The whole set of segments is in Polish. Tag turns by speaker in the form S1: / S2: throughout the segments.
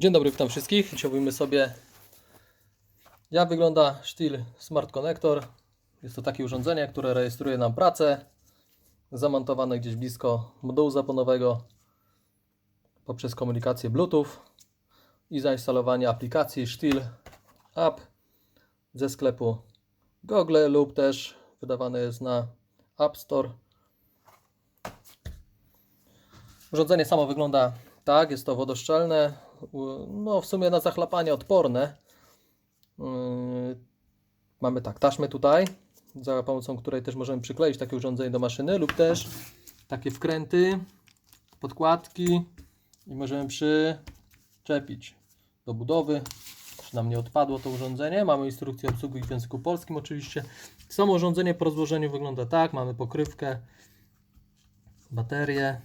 S1: Dzień dobry, witam wszystkich. Dzisiaj mówimy sobie, jak wygląda Stihl Smart Connector. Jest to takie urządzenie, które rejestruje nam pracę, zamontowane gdzieś blisko modułu zaponowego poprzez komunikację Bluetooth i zainstalowanie aplikacji Stihl App ze sklepu Google lub też wydawane jest na App Store. Urządzenie samo wygląda tak, jest to wodoszczelne, no w sumie na zachlapanie odporne. Yy, Mamy tak, taśmę tutaj, za pomocą której też możemy przykleić takie urządzenie do maszyny lub też takie wkręty, podkładki i możemy przyczepić do budowy. Czy nam nie odpadło to urządzenie. Mamy instrukcję obsługi w języku polskim oczywiście. Samo urządzenie po rozłożeniu wygląda tak. Mamy pokrywkę, baterię,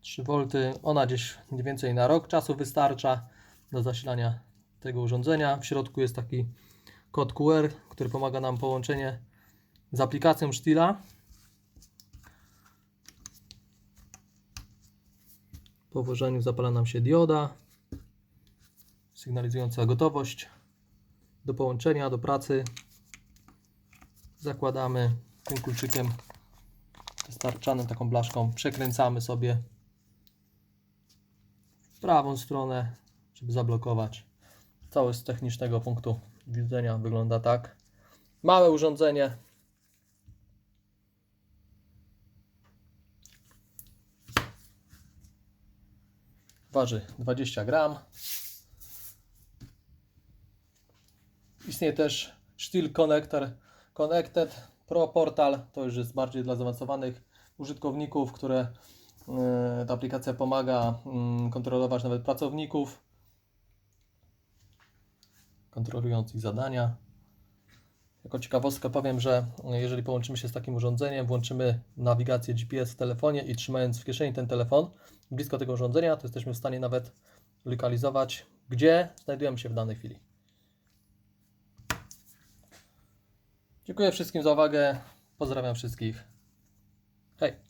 S1: 3 V. Ona gdzieś mniej więcej na rok czasu wystarcza do zasilania tego urządzenia. W środku jest taki kod QR, który pomaga nam połączenie z aplikacją Stila. Po włożeniu zapala nam się dioda sygnalizująca gotowość do połączenia, do pracy. Zakładamy tym kluczykiem wystarczanym taką blaszką, przekręcamy sobie w prawą stronę, żeby zablokować. Całość z technicznego punktu widzenia wygląda tak. Małe urządzenie. Waży 20 gram. Istnieje też Stihl Connector Connected Pro Portal. To już jest bardziej dla zaawansowanych użytkowników, które ta aplikacja pomaga mm, kontrolować nawet pracowników, kontrolując ich zadania. Jako ciekawostkę powiem, że jeżeli połączymy się z takim urządzeniem, włączymy nawigację GPS w telefonie i trzymając w kieszeni ten telefon blisko tego urządzenia, to jesteśmy w stanie nawet lokalizować, gdzie znajdujemy się w danej chwili. Dziękuję wszystkim za uwagę. Pozdrawiam wszystkich. Hej.